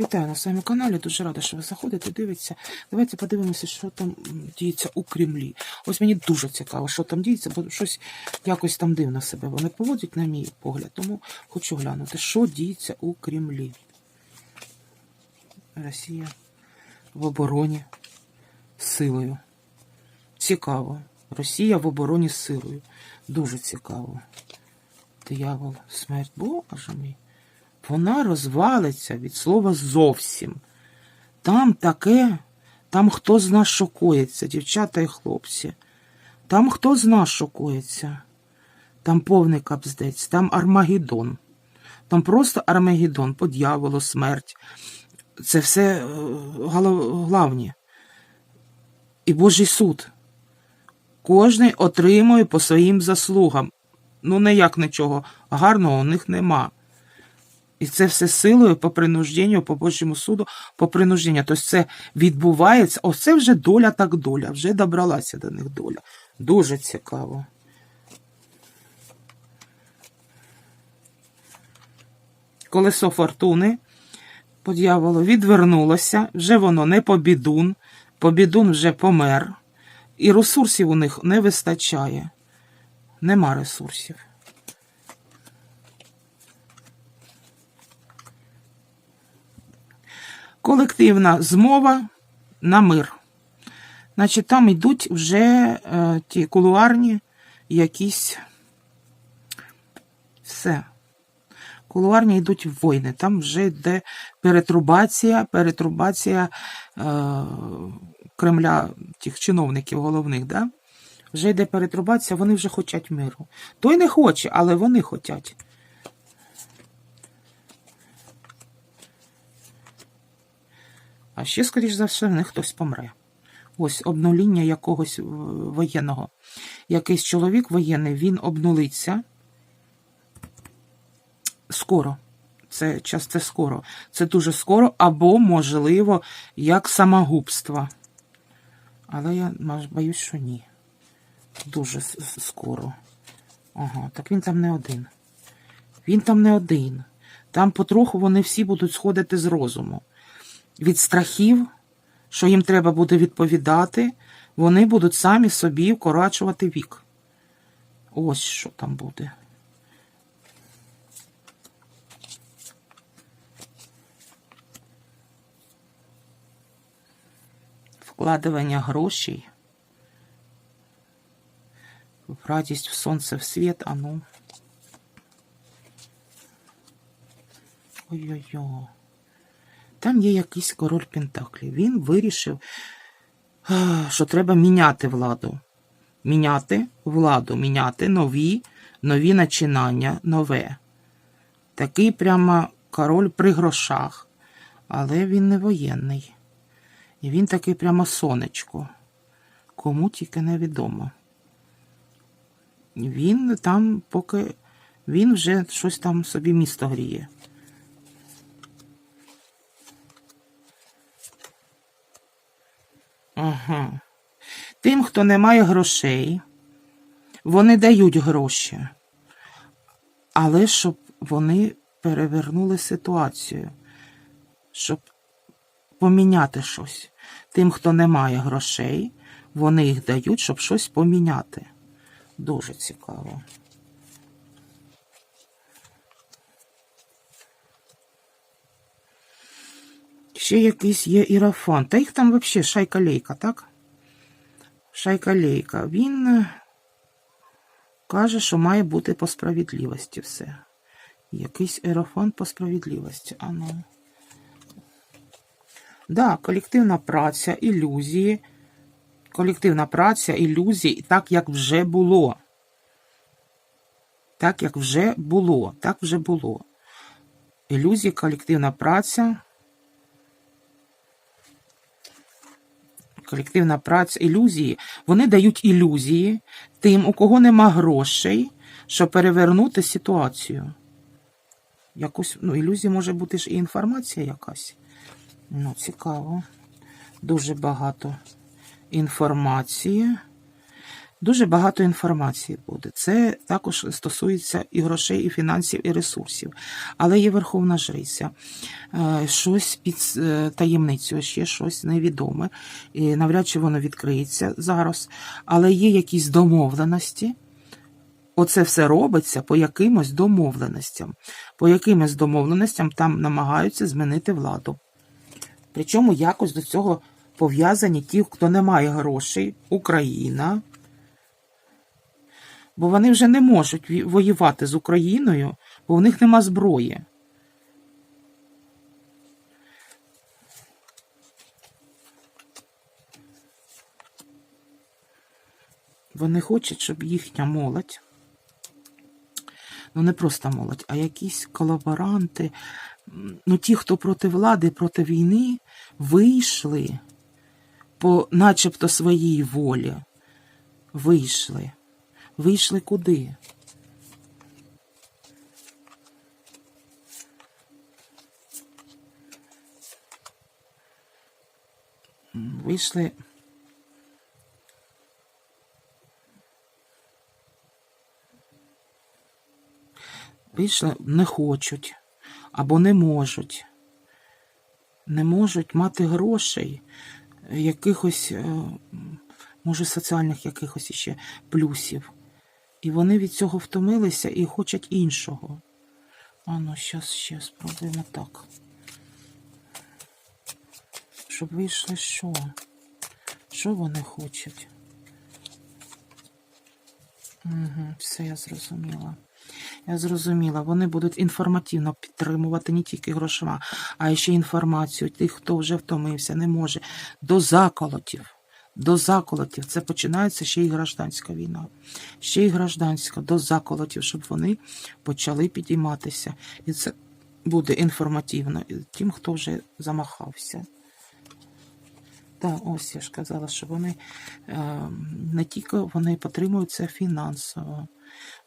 Вітаю на своєму каналі. Дуже рада, що ви заходите, дивитеся. Давайте подивимося, що там діється у Кремлі. Ось мені дуже цікаво, що там діється, бо щось якось там дивно себе вони поводять, на мій погляд. Тому хочу глянути, що діється у Кремлі. Росія в обороні силою. Цікаво. Росія в обороні силою. Дуже цікаво. Диявол, смерть Боже мій. Вона розвалиться від слова зовсім. Там таке, там хто зна шокується, дівчата і хлопці. Там хто зна шокується. Там повний капздець, там Армагеддон. Там просто Армагеддон, по дьяволу, смерть. Це все е, голов- главні. І Божий суд. Кожний отримує по своїм заслугам. Ну, ніяк нічого гарного у них нема. І це все силою по принужденню, по Божому суду, по принужденню. Тобто це відбувається. Ось це вже доля так доля, вже добралася до них доля. Дуже цікаво. Колесо фортуни по дьяволу відвернулося, вже воно не побідун, побідун вже помер, і ресурсів у них не вистачає. Нема ресурсів. Колективна змова на мир. Значить, там йдуть вже е, ті кулуарні якісь все. Кулуарні йдуть війни. Там вже йде перетрубація, перетрубація е, Кремля, тих чиновників головних, да? Вже йде перетрубація, вони вже хочуть миру. Той не хоче, але вони хочуть. А ще, скоріш за все, в них хтось помре. Ось обнуління якогось е, воєнного. Якийсь чоловік воєнний, він обнулиться скоро. Це час скоро. Це дуже скоро, або, можливо, як самогубство. Але я боюсь, що ні. Дуже скоро. Ага, так він там не один. Він там не один. Там потроху вони всі будуть сходити з розуму від страхів, що їм треба буде відповідати, вони будуть самі собі вкорачувати вік. Ось що там буде. Вкладування грошей в радість, в сонце, в світ, а ну. Ой-ой-ой. Там є якийсь король Пентаклів. Він вирішив, що треба міняти владу. Міняти владу, міняти нові, нові начинання, нове. Такий прямо король при грошах, але він не воєнний. І він такий прямо сонечко. Кому тільки невідомо. Він там, поки він вже щось там собі місто гріє. Ага. Тим, хто не має грошей, вони дають гроші. Але щоб вони перевернули ситуацію, щоб поміняти щось. Тим, хто не має грошей, вони їх дають, щоб щось поміняти. Дуже цікаво. Ще якийсь є ірафан. Та їх там взагалі шайка-лейка, так? Шайка-лейка. Він е, каже, що має бути по справедливості все. Якийсь ерофан по справедливості. А ну. Да, колективна праця, ілюзії. Колективна праця, ілюзії, так як вже було. Так як вже було. Так вже було. Ілюзії, колективна праця. Колективна праця, ілюзії, вони дають ілюзії тим, у кого нема грошей, щоб перевернути ситуацію. Якусь, ну, ілюзія може бути ж і інформація якась. Ну, цікаво. Дуже багато інформації. Дуже багато інформації буде. Це також стосується і грошей, і фінансів, і ресурсів. Але є Верховна Жриця, е, щось під е, таємницею, ще щось невідоме. І навряд чи воно відкриється зараз. Але є якісь домовленості. Оце все робиться по якимось домовленостям. По якимось домовленостям там намагаються змінити владу. Причому якось до цього пов'язані ті, хто не має грошей, Україна. Бо вони вже не можуть воювати з Україною, бо в них нема зброї. Вони хочуть, щоб їхня молодь, ну не просто молодь, а якісь колаборанти, ну ті, хто проти влади, проти війни, вийшли по начебто своїй волі. Вийшли. Вийшли куди? Вийшли. Вийшли, не хочуть або не можуть. Не можуть мати грошей, якихось, е, може, соціальних якихось іще плюсів. І вони від цього втомилися і хочуть іншого. А ну, щас, ще спробуємо так. Щоб вийшли що? Що вони хочуть? Угу, все я зрозуміла. Я зрозуміла, вони будуть інформативно підтримувати не тільки грошима, а ще інформацію тих, хто вже втомився, не може. До заколотів. До заколотів. Це починається ще й гражданська війна. Ще й гражданська, до заколотів, щоб вони почали підійматися. І це буде інформативно тим, хто вже замахався. Так, ось я ж казала, що вони е, не тільки вони підтримують це фінансово.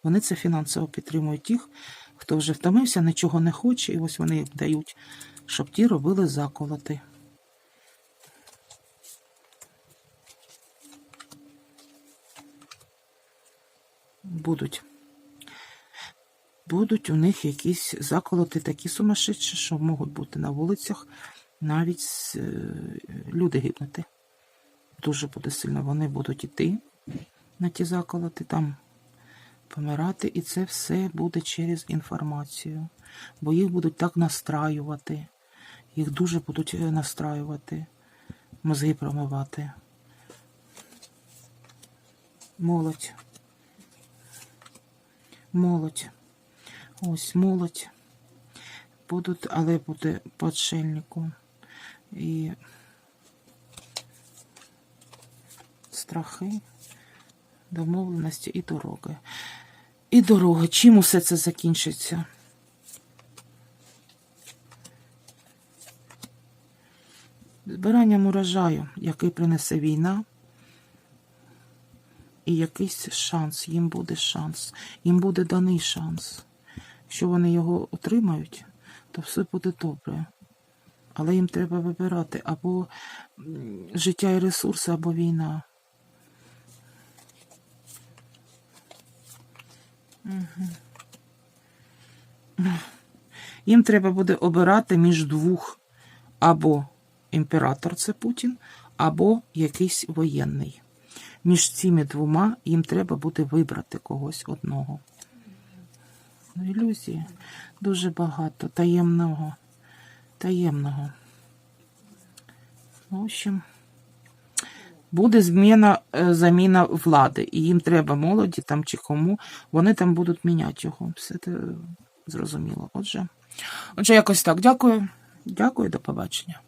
Вони це фінансово підтримують тих, хто вже втомився, нічого не хоче, і ось вони їм дають, щоб ті робили заколоти. Будуть. Будуть у них якісь заколоти такі сумасшедші, що можуть бути на вулицях навіть е, люди гибнути. Дуже буде сильно. Вони будуть іти на ті заколоти, там помирати, і це все буде через інформацію. Бо їх будуть так настраювати. Їх дуже будуть е, настраювати, мозги промивати. Молодь. Молодь. Ось молодь. Будуть, але буде по. І страхи, домовленості і дороги. І дороги. Чим усе це закінчиться? Збиранням урожаю, який принесе війна, і якийсь шанс, їм буде шанс, їм буде даний шанс. Якщо вони його отримають, то все буде добре. Але їм треба вибирати або життя і ресурси, або війна. Мгм. Їм треба буде обирати між двох або імператор це Путін, або якийсь воєнний. Між цими двома їм треба буде вибрати когось одного. Ілюзії дуже багато таємного. Таємного. В общем, буде зміна, е, заміна влади, і їм треба молоді там чи кому, вони там будуть міняти його. Все це зрозуміло. Отже, отже, якось так. Дякую. Дякую, до побачення.